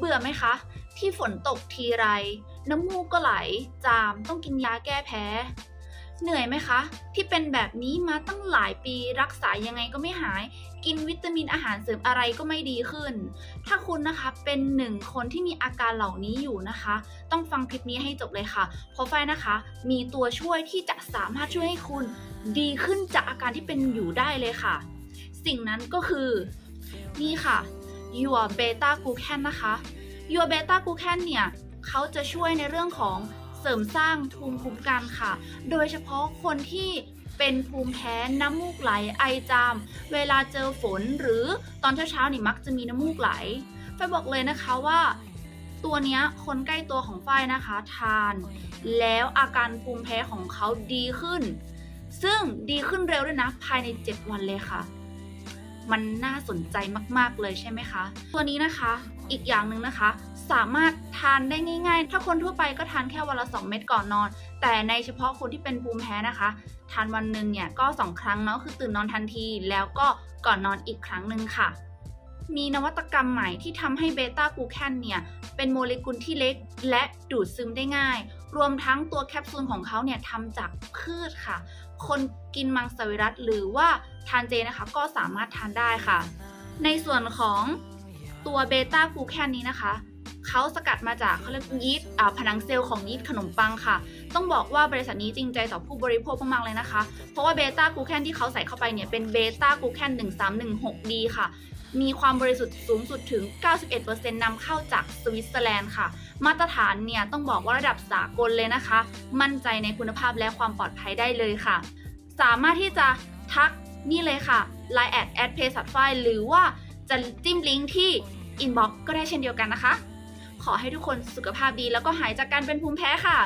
เบื่อไหมคะ ที่ฝนตกทีไร น้ำมูกก็ไหล จามต้องกินยาแก้แพ้ เหนื่อยไหมคะ ที่เป็นแบบนี้มาตั้งหลายปีรักษายังไงก็ไม่หาย กินวิตามินอาหารเสริมอะไรก็ไม่ดีขึ้น ถ้าคุณนะคะเป็นหนึ่งคนที่มีอาการเหล่านี้อยู่นะคะ ต้องฟังคลิปนี้ให้จบเลยค่ะ เพราะฝ้ายนะคะ มีตัวช่วยที่จะสามารถช่วยให้คุณ ดีขึ้นจากอาการที่เป็นอยู่ได้เลยค่ะ สิ่งนั้นก็คือ นี่ค่ะ Your Beta Glucan นะคะ Your Beta Glucan เนี่ยเขาจะช่วยในเรื่องของเสริมสร้างภูมิคุ้มกันค่ะ โดยเฉพาะคนที่เป็นภูมิแพ้น้ำมูกไหลไอจาม เวลาเจอฝนหรือตอนเช้าๆนี่มักจะมีน้ำมูกไหลฝ้ายบอกเลยนะคะว่า ตัวนี้คนใกล้ตัวของฝ้ายนะคะ ทาน แล้วอาการภูมิแพ้ของเขาดีขึ้น ซึ่งดีขึ้นเร็วด้วยนะภายใน 7 วันเลยค่ะ มันน่าสนใจมากๆเลยใช่ไหมคะ ตัวนี้นะคะอีกอย่างหนึ่งนะคะ สามารถทานได้ง่าย ๆ ถ้าคนทั่วไปก็ทานแค่วันละ 2 เม็ดก่อนนอน แต่ในเฉพาะคนที่เป็นภูมิแพ้นะคะ ทานวันหนึ่งเนี่ยก็ 2 ครั้งเนาะคือตื่นนอนทันที แล้วก็ก่อนนอนอีกครั้งหนึ่งค่ะ มีนวัตกรรมใหม่ที่ทำให้เบต้ากูแคนเนี่ยเป็นโมเลกุลที่เล็กและดูดซึมได้ง่าย รวมทั้งตัวแคปซูลของเขาเนี่ยทำจากพืชค่ะ คนกินมังสวิรัตหรือว่าทานเจนะคะก็สามารถทานได้ค่ะ ในส่วนของตัวเบต้ากูแคนนี้นะคะ เขาสกัดมาจากเขาเรียกยีสต์ผนังเซลล์ของยีสต์ขนมปังค่ะ ต้องบอกว่าบริษัทนี้จริงใจต่อผู้บริโภคมากๆเลยนะคะ เพราะว่าเบต้ากูแคนที่เขาใส่เข้าไปเนี่ยเป็นเบต้ากูแคน 1316D ค่ะมีความบริสุทธิ์สูงสุดถึง 91%นำเข้าจากสวิตเซอร์แลนด์ค่ะ มาตรฐานเนี่ยต้องบอกว่าระดับสากลเลยนะคะ มั่นใจในคุณภาพและความปลอดภัยได้เลยค่ะ สามารถที่จะทักนี่เลยค่ะ Line แอดแอดเพย์สัตไฟหรือว่าจะจิ้มลิงก์ที่ Inbox ก็ได้เช่นเดียวกันนะคะ ขอให้ทุกคนสุขภาพดีแล้วก็หายจากการเป็นภูมิแพ้ค่ะ